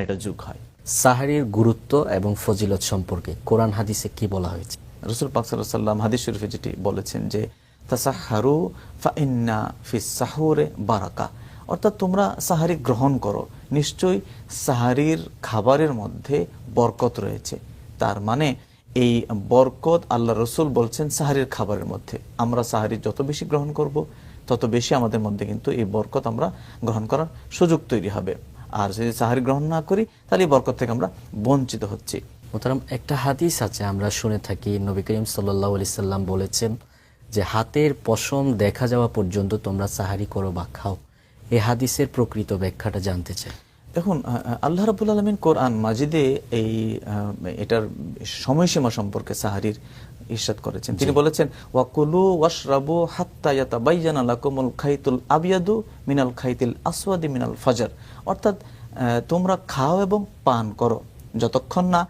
সাহারিটা যুগ হয়। সাহারির গুরুত্ব এবং ফজিলত সম্পর্কে কোরআন হাদিসে কি বলা হয়েছে? রসুল পাক সাল্লাম হাদিস শরীফে যেটি বলেছেন যে, তাসাহারু ফাইন্না ফিস সাহুরে বারাকা। অর্থাৎ তোমরা সাহারি গ্রহণ করো। নিশ্চয়ই সাহারির খাবারের মধ্যে বরকত রয়েছে। তার মানে এই বরকত আল্লাহ রসুল বলছেন সাহারির খাবারের মধ্যে। আমরা সাহারি যত বেশি গ্রহণ করব, তত বেশি আমাদের মধ্যে কিন্তু এই বরকত আমরা গ্রহণ করার সুযোগ তৈরি হবে। আর যদি সাহারি গ্রহণ না করি তাহলে বরকত থেকে আমরা বঞ্চিত হচ্ছি। মোতারাম একটা হাদিস আছে আমরা শুনে থাকি। নবী করিম সাল্লাহ আলি সাল্লাম বলেছেন যে হাতের পশম দেখা যাওয়া পর্যন্ত তোমরা সাহারি করো বা খাও। এই হাদিসের প্রকৃত ব্যাখ্যাটা জানতে চাই। দেখুন আল্লাহ রাবুল আলমিন কোরআন মাজিদে এই এটার সময়সীমা সম্পর্কে সাহারির ইরশাদ করেছেন। তিনি বলেছেন ওয়াকুলু ওয়াশরাবু হাত্তা ইয়াতাবাইয়ানা লাকুমুল খাইতুল আবিয়াদু মিনাল খাইতিল আসওয়াদি মিনাল ফাজার। অর্থাৎ তোমরা খাও এবং পান করো। যতক্ষণ না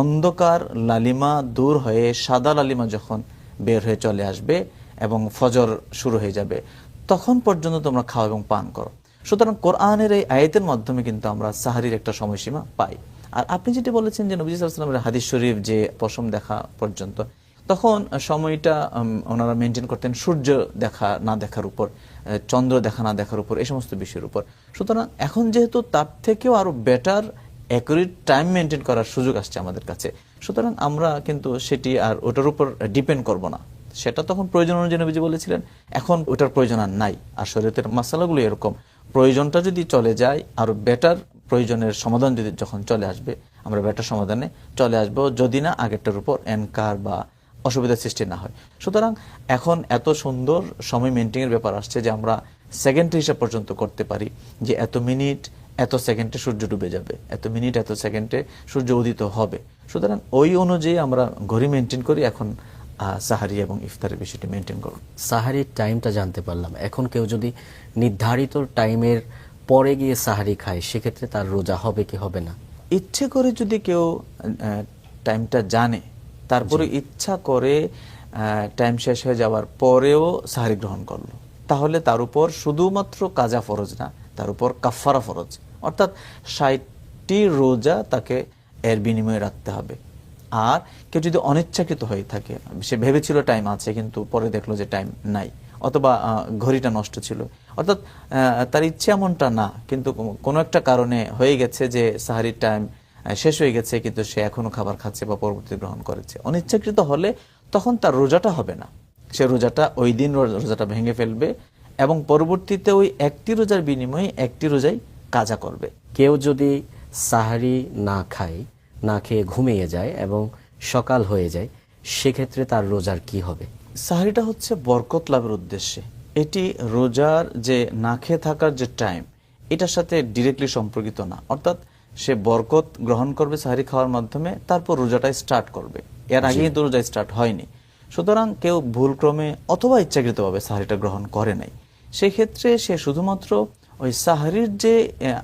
অন্ধকার লালিমা দূর হয়ে সাদা লালিমা যখন বের হয়ে চলে আসবে এবং ফজর শুরু হয়ে যাবে তখন পর্যন্ত তোমরা খাও এবং পান করো। সুতরাং কোরআনের এই আয়াতের মাধ্যমে কিন্তু আমরা সাহারির একটা সময়সীমা পাই। আর আপনি যেটি বলেছেন যে নবী সাল্লামের হাদিস শরীফ যে পশম দেখা পর্যন্ত, তখন সময়টা ওনারা মেনটেন করতেন সূর্য দেখা না দেখার উপর চন্দ্র দেখা না দেখার উপর, এই সমস্ত বিষয়ের উপর। সুতরাং এখন যেহেতু তার থেকেও আরও বেটার অ্যাকুরেট টাইম মেনটেন করার সুযোগ আসছে আমাদের কাছে। সুতরাং আমরা কিন্তু সেটি আর ওটার উপর ডিপেন্ড করব না। সেটা তখন প্রয়োজন অনুযায়ী নবীজি বলেছিলেন, এখন ওটার প্রয়োজন আর নাই। আর শরীয়তের মশালাগুলো এরকম। প্রয়োজনটা যদি চলে যায়, আরও বেটার প্রয়োজনের সমাধান যদি যখন চলে আসবে, আমরা ব্যাটার সমাধানে চলে আসব যদি না আগেরটার উপর এনকার বা অসুবিধার সৃষ্টি না হয়। সুতরাং এখন এত সুন্দর সময় মেনটেনের ব্যাপার আসছে যে আমরা সেকেন্ড হিসাব পর্যন্ত করতে পারি যে এত মিনিট এত সেকেন্ডে সূর্য ডুবে যাবে, এত মিনিট এত সেকেন্ডে সূর্য উদিত হবে। সুতরাং ওই অনুযায়ী আমরা ঘড়ি মেনটেন করি, এখন সাহারি এবং ইফতারের বিষয়টি মেনটেন করব। সাহারির টাইমটা জানতে পারলাম। এখন কেউ যদি নির্ধারিত টাইমের পরে গিয়ে সাহারি খায় সেক্ষেত্রে তার রোজা হবে কি হবে না? ইচ্ছে করে যদি কেউ টাইমটা জানে তারপরে ইচ্ছা করে টাইম শেষ হয়ে যাওয়ার পরেও সাহারি গ্রহণ করল। তাহলে তার উপর শুধুমাত্র কাজা ফরজ না তার উপর কাফারা ফরজ। অর্থাৎ ষাটটি রোজা তাকে এর বিনিময়ে রাখতে হবে। আর কেউ যদি অনিচ্ছাকৃত হয়ে থাকে সে ভেবেছিল টাইম আছে কিন্তু পরে দেখল যে টাইম নাই। অথবা ঘড়িটা নষ্ট ছিল। অর্থাৎ তার ইচ্ছে এমনটা না, কিন্তু কোনো একটা কারণে হয়ে গেছে যে সাহারির টাইম শেষ হয়ে গেছে, কিন্তু সে এখনও খাবার খাচ্ছে বা পরবর্তী গ্রহণ করেছে। অনিচ্ছাকৃত হলে তখন তার রোজাটা হবে না। সে রোজাটা, ওই দিন রোজাটা ভেঙে ফেলবে এবং পরবর্তীতে ওই একটি রোজার বিনিময়ে একটি রোজাই কাজা করবে। কেউ যদি সাহারি না খায়, না খেয়ে ঘুমিয়ে যায় এবং সকাল হয়ে যায়, সেক্ষেত্রে তার রোজার কি হবে? সাহারিটা হচ্ছে বরকত লাভের উদ্দেশ্যে। এটি রোজার যে না খেয়ে থাকার যে টাইম এটার সাথে ডিরেক্টলি সম্পর্কিত না। অর্থাৎ সে বরকত গ্রহণ করবে সাহারি খাওয়ার মাধ্যমে তারপর রোজাটা স্টার্ট করবে। এর আগেই তো রোজা স্টার্ট হয়নি। সুতরাং কেউ ভুলক্রমে অথবা ইচ্ছাকৃতভাবে সাহারিটা গ্রহণ করে নাই। সেক্ষেত্রে সে শুধুমাত্র ওই সাহারির যে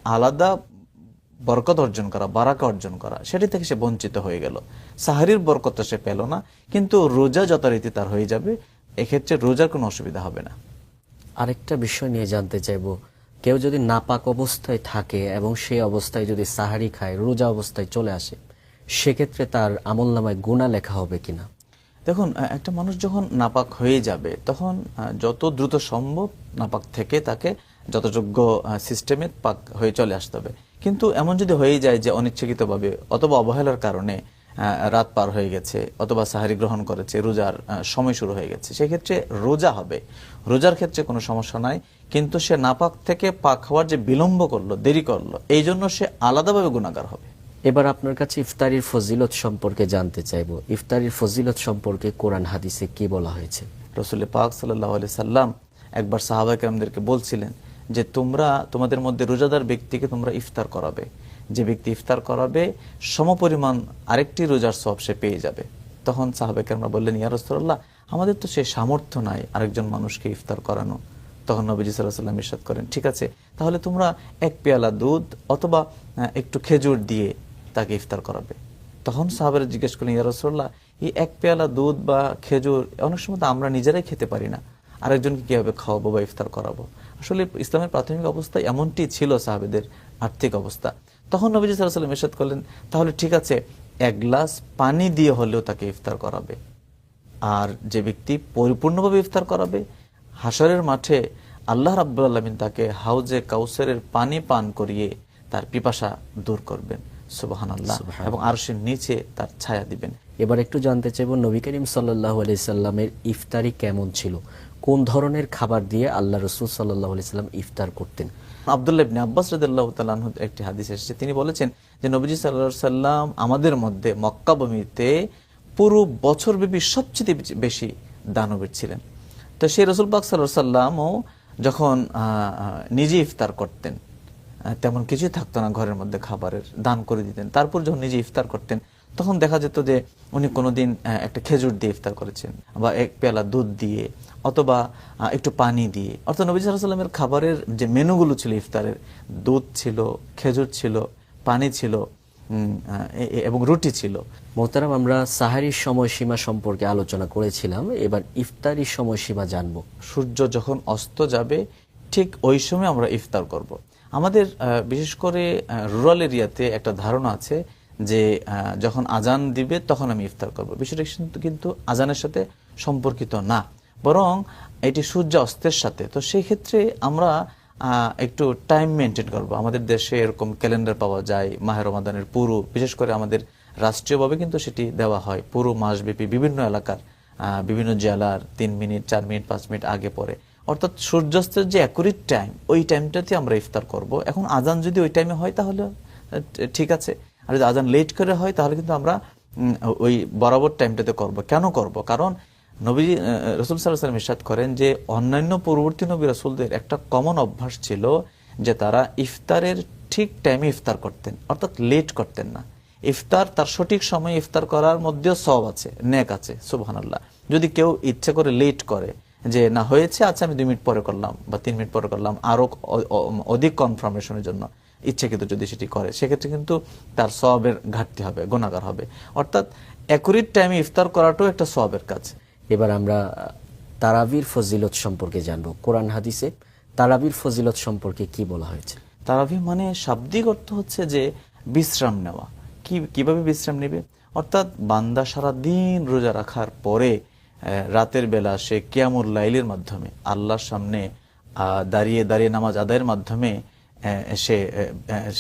আলাদা বরকত অর্জন করা বারাকা অর্জন করা সেটি থেকে সে বঞ্চিত হয়ে গেল। সাহারির বরকতটা সে পেল না কিন্তু রোজা যথারীতি তার হয়ে যাবে এক্ষেত্রে রোজার কোনো অসুবিধা হবে না। আরেকটা বিষয় নিয়ে জানতে চাইব কেউ যদি নাপাক অবস্থায় থাকে এবং সেই অবস্থায় যদি সাহারি খায় রোজা অবস্থায় চলে আসে সেক্ষেত্রে তার আমল নামায় গুণা লেখা হবে কিনা? দেখুন একটা মানুষ যখন নাপাক হয়ে যাবে তখন যত দ্রুত সম্ভব নাপাক থেকে তাকে যথাযোগ্য সিস্টেমে পাক হয়ে চলে আসতে হবে। কিন্তু এমন যদি হয়ে যায় যে অনিচ্ছাকৃতভাবে অথবা অবহেলার কারণে রাত পার হয়ে গেছে অথবা সাহারি গ্রহণ করেছে রোজার সময় শুরু হয়ে গেছে সেক্ষেত্রে রোজা হবে। রোজার ক্ষেত্রে কোনো সমস্যা নাই কিন্তু সে নাপাক থেকে পাক হওয়ার যে বিলম্ব করল দেরি করল এই জন্য সে আলাদাভাবে গুণাগার হবে। এবার আপনার কাছে ইফতারির ফজিলত সম্পর্কে জানতে চাইব। ইফতারির ফজিলত সম্পর্কে কোরআন হাদিসে কি বলা হয়েছে? রসুল পাক সাল্লাহ সাল্লাম একবার সাহাবাকে আমাদেরকে বলছিলেন যে তোমরা তোমাদের মধ্যে রোজাদার ব্যক্তিকে তোমরা ইফতার করাবে। যে ব্যক্তি ইফতার করাবে, সমপরিমাণ আরেকটি রোজার সব সে পেয়ে যাবে। তখন সাহাবাকে আমরা বললেন ইয়ারসুল্লাহ আমাদের তো সে সামর্থ্য নাই আরেকজন মানুষকে ইফতার করানো। তখন নবীজি সাল্লাহ সাল্লাম করেন, ঠিক আছে, তাহলে তোমরা এক পেয়ালা দুধ অথবা একটু খেজুর দিয়ে তাকে ইফতার করাবে। তখন সাহাবের জিজ্ঞেস করলেন ইয়ারসুল্লাহ এই এক পেয়ালা দুধ বা খেজুর, অনেক সময় তো আমরা নিজেরাই খেতে পারি না। আরেকজনকে কীভাবে খাওয়াবো বা ইফতার করাবো? আসলে ইসলামের প্রাথমিক অবস্থা এমনটি ছিল সাহাবেদের আর্থিক অবস্থা। তখন নবীজি সাল্লাম এরশাদ করলেন তাহলে ঠিক আছে এক গ্লাস পানি দিয়ে হলেও তাকে ইফতার করাবে। আর যে ব্যক্তি পরিপূর্ণভাবে ইফতার করাবে হাসরের মাঠে আল্লাহ রাব্বুল আলমিন তাকে হাউজে কাউসারের পানি পান করিয়ে তার পিপাসা দূর করবেন। সুবাহান আল্লাহ এবং আরশের নিচে তার ছায়া দিবেন। এবার একটু জানতে চাইব নবী করিম সাল্লাহ সাল্লামের ইফতারি কেমন ছিল? কোন ধরনের খাবার দিয়ে আল্লাহ রসুল সাল্লাহ সাল্লাম ইফতার করতেন? আবদুল্লাহ ইবনে আব্বাস রাদিয়াল্লাহু তাআলা একটি হাদিস এসেছে। তিনি বলেছেন যে, নবীজি আলাইহি সাল্লাম আমাদের মধ্যে মক্কা ভূমিতে পুরো বছরব্যাপী সবচেয়ে বেশি দানবীর ছিলেন। তো সেই রসুল পাক আলাইহি সাল্লামও যখন নিজে ইফতার করতেন তেমন কিছুই থাকতো না ঘরের মধ্যে খাবারের, দান করে দিতেন। তারপর যখন নিজে ইফতার করতেন তখন দেখা যেত যে উনি কোনোদিন আহ, একটা খেজুর দিয়ে ইফতার করেছেন বা এক পেয়ালা দুধ দিয়ে অথবা একটু পানি দিয়ে। অর্থাৎ নবী সাল্লামের খাবারের যে মেনুগুলো ছিল ইফতারের দুধ ছিল খেজুর ছিল পানি ছিল এবং রুটি ছিল। মোহতারাম আমরা সাহারির সময়সীমা সম্পর্কে আলোচনা করেছিলাম এবার ইফতারির সময়সীমা জানব। সূর্য যখন অস্ত যাবে ঠিক ওই সময় আমরা ইফতার করব। আমাদের বিশেষ করে রুরাল এরিয়াতে একটা ধারণা আছে যে যখন আজান দিবে তখন আমি ইফতার করব। বিষয়টা কিন্তু আজানের সাথে সম্পর্কিত না। বরং এটি সূর্য অস্তের সাথে। তো সেই ক্ষেত্রে আমরা একটু টাইম মেনটেন করব। আমাদের দেশে এরকম ক্যালেন্ডার পাওয়া যায় মাহের রমাদানের পুরো, বিশেষ করে আমাদের রাষ্ট্রীয়ভাবে কিন্তু সেটি দেওয়া হয়। পুরো মাসব্যাপী বিভিন্ন এলাকার বিভিন্ন জেলার তিন মিনিট, চার মিনিট, পাঁচ মিনিট আগে পরে। অর্থাৎ সূর্যাস্তের যে অ্যাকুরেট টাইম ওই টাইমটাতে আমরা ইফতার করব। এখন আজান যদি ওই টাইমে হয় তাহলে ঠিক আছে। আর যদি আজান লেট করে হয়, তাহলে কিন্তু আমরা ওই বরাবর টাইমটাতে করব। কেন করব? কারণ নবী রসুল সাল্লাহ সাল্লাম ইরশাদ করেন যে, অন্যান্য পূর্ববর্তী নবী রসুলদের একটা কমন অভ্যাস ছিল যে, তারা ইফতারের ঠিক টাইমে ইফতার করতেন, অর্থাৎ লেট করতেন না। ইফতার তার সঠিক সময়ে ইফতার করার মধ্যেও সব আছে, নেক আছে, সুবহানাল্লাহ। যদি কেউ ইচ্ছে করে লেট করে, যে, না, হয়েছে আচ্ছা আমি দুই মিনিট পরে করলাম বা তিন মিনিট পরে করলাম, আরও অ- অ- অধিক কনফার্মেশনের জন্য। ইচ্ছাকৃত যদি সেটি করে সেক্ষেত্রে কিন্তু তার সবের ঘাটতি হবে গুণাগার হবে। অর্থাৎ একুরিট টাইমে ইফতার করাটাও একটা সবের কাজ। এবার আমরা তারাবির ফজিলত সম্পর্কে জানব। কোরআন হাদিসে তারাবির ফজিলত সম্পর্কে কি বলা হয়েছে? তারাবি মানে শাব্দিক অর্থ হচ্ছে যে বিশ্রাম নেওয়া। কি কীভাবে বিশ্রাম নেবে? অর্থাৎ বান্দা সারা দিন রোজা রাখার পরে রাতের বেলা সে কিয়ামুর লাইলের মাধ্যমে আল্লাহর সামনে দাঁড়িয়ে দাঁড়িয়ে নামাজ আদায়ের মাধ্যমে সে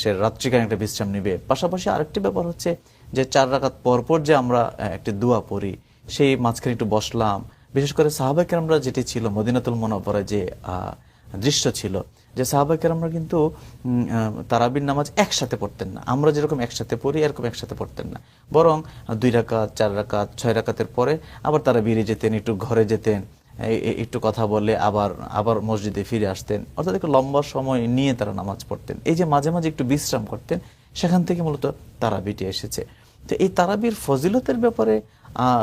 সে রাত্রিকালীন একটা বিশ্রাম নিবে। পাশাপাশি আরেকটি ব্যাপার হচ্ছে যে চার রাকাত পরপর যে আমরা একটি দোয়া পড়ি, সেই মাঝখানে একটু বসলাম। বিশেষ করে সাহাবাকে আমরা যেটি ছিল, মদিনাতুল মনোবরে যে দৃশ্য ছিল, যে সাহাবাকের আমরা কিন্তু তারাবির নামাজ একসাথে পড়তেন না। আমরা যেরকম একসাথে পড়ি, এরকম একসাথে পড়তেন না। বরং দুই রাকাত, চার রাকাত, ছয় রাকাতের পরে আবার তারা বেরিয়ে যেতেন, একটু ঘরে যেতেন। একটু কথা বলে আবার আবার মসজিদে ফিরে আসতেন। অর্থাৎ একটু লম্বা সময় নিয়ে তারা নামাজ পড়তেন। এই যে মাঝে মাঝে একটু বিশ্রাম করতেন, সেখান থেকে মূলত তারাবিটি এসেছে। তো এই তারাবির ফজিলতের ব্যাপারে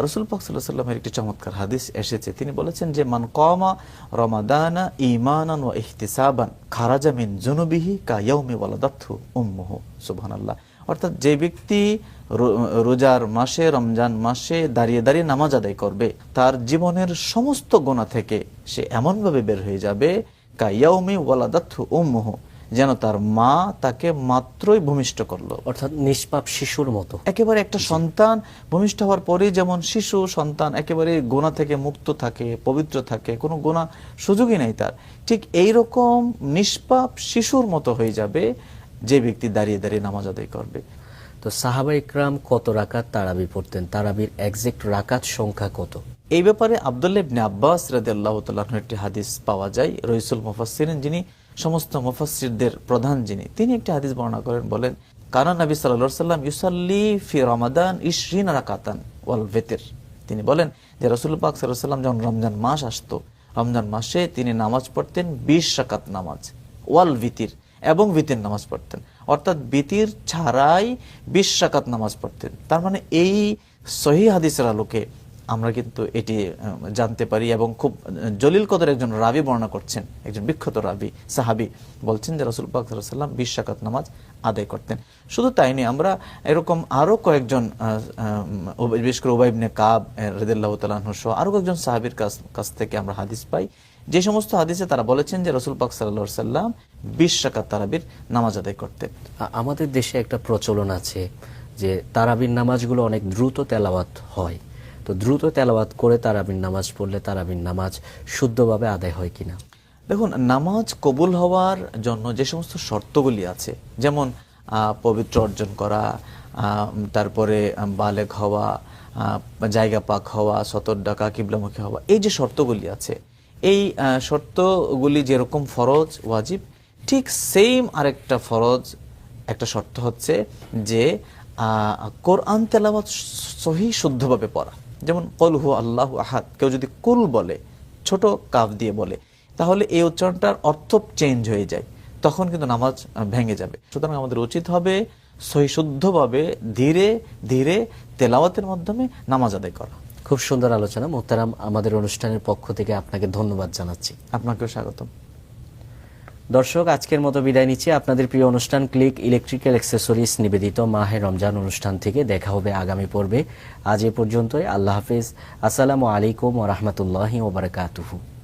রসুল পাক সাল্লাহ সাল্লামের একটি চমৎকার হাদিস এসেছে। তিনি বলেছেন যে, মান কমা রমাদানা ইমানান ও ইহতিসাবান, খারাজা মিন জুনুবিহি কা ইয়াউমি ওয়ালাদাতহু উম্মুহু। সুবহানাল্লাহ। অর্থাৎ যে ব্যক্তি রোজার মাসে রমজান মাসে দাঁড়িয়ে দাঁড়িয়ে নামাজ আদায় করবে। তার জীবনের সমস্ত গোনা থেকে সে এমনভাবে বের হয়ে যাবে কা ইয়াউমি ওয়ালাদাতহু উম্মুহু যেন তার মা তাকে মাত্রই ভূমিষ্ঠ করল। অর্থাৎ নিষ্পাপ শিশুর মতো। একেবারে একটা সন্তান ভূমিষ্ঠ হওয়ার পরেই যেমন শিশু সন্তান একেবারে গোনা থেকে মুক্ত থাকে পবিত্র থাকে কোনো গোনা সুযোগই নেই তার। ঠিক এই রকম নিষ্পাপ শিশুর মতো হয়ে যাবে যে ব্যক্তি দাঁড়িয়ে দাঁড়িয়ে নামাজ আদায় করবে। তো সাহাবা ইকরাম কত রাকাত তারাবি পড়তেন? তারাবির একজ্যাক্ট রাকাত সংখ্যা কত? এই ব্যাপারে আবদুল্লাহ ইবনে আব্বাস রাদিয়াল্লাহু তাআলার একটি হাদিস পাওয়া যায়, রইসুল মুফাসসিরিন, যিনি সমস্ত মুফাসসিরদের প্রধান যিনি, তিনি একটি হাদিস বর্ণনা করেন, বলেন, কানা নবী আলাইহি সাল্লাম ইউসাল্লি ফি রমাদান 20 রাকাতান ওয়াল ভিতর তিনি বলেন যে রাসূল পাক সাল্লাম যখন রমজান মাস আসতো, রমজান মাসে তিনি নামাজ পড়তেন 20 রাকাত নামাজ, ওয়াল ভিতির এবং ভিতির নামাজ পড়তেন। অর্থাৎ বিতির ছাড়াই বিশ রাকাত নামাজ পড়তেন। তার মানে এই সহি হাদিসের আলোকে আমরা কিন্তু এটি জানতে পারি এবং খুব জলিল কদর একজন রাবি বর্ণনা করছেন, একজন বিখ্যাত রাবি, সাহাবি বলছেন যে রসুল পাক সাল্লাম বিশ রাকাত নামাজ আদায় করতেন। শুধু তাই নয়, আমরা এরকম আরও কয়েকজন বিশেষ করে ওবাইবনে কাব রেদুল্লাহ তালাহ সহ আরও কয়েকজন সাহাবির কাছ কাছ থেকে আমরা হাদিস পাই। যে সমস্ত হাদিসে তারা বলেছেন যে রসুল পাক সাল্লাহ সাল্লাম বিশ রাকাত তারাবির নামাজ আদায় করতেন। আমাদের দেশে একটা প্রচলন আছে যে তারাবির নামাজগুলো অনেক দ্রুত তেলাওয়াত হয়। তো দ্রুত তেলাওয়াত করে তারাবির নামাজ পড়লে তারাবির নামাজ শুদ্ধভাবে আদায় হয় কিনা? দেখুন নামাজ কবুল হওয়ার জন্য যে সমস্ত শর্তগুলি আছে যেমন পবিত্র অর্জন করা তারপরে বালেক হওয়া জায়গা পাক হওয়া সতর ডাকা কিবলামুখী হওয়া এই যে শর্তগুলি আছে এই শর্তগুলি যেরকম ফরজ ওয়াজিব ঠিক সেম আরেকটা ফরজ একটা শর্ত হচ্ছে যে কোরআন তেলাওয়াত সহি শুদ্ধভাবে পড়া। যেমন কল হু আল্লাহ আহাদ কেউ যদি কুল বলে ছোট কাফ দিয়ে বলে তাহলে এই উচ্চারণটার অর্থ চেঞ্জ হয়ে যায়। তখন কিন্তু নামাজ ভেঙে যাবে। সুতরাং আমাদের উচিত হবে সহিশুদ্ধভাবে ধীরে ধীরে তেলাওয়াতের মাধ্যমে নামাজ আদায় করা। খুব সুন্দর আলোচনা। মোহতারাম আমাদের অনুষ্ঠানের পক্ষ থেকে আপনাকে ধন্যবাদ জানাচ্ছি। আপনাকেও স্বাগতম। দর্শক, আজকের মতো বিদায় নিচ্ছি। আপনাদের প্রিয় অনুষ্ঠান ক্লিক ইলেকট্রিক্যাল অ্যাক্সেসরিজ নিবেদিত মাহে রমজান অনুষ্ঠান থেকে দেখা হবে আগামী পর্বে। আজ এ পর্যন্তই। আল্লাহ হাফিজ। আসসালামু আলাইকুম ও রহমতুল্লাহ ওবরাকাতুহু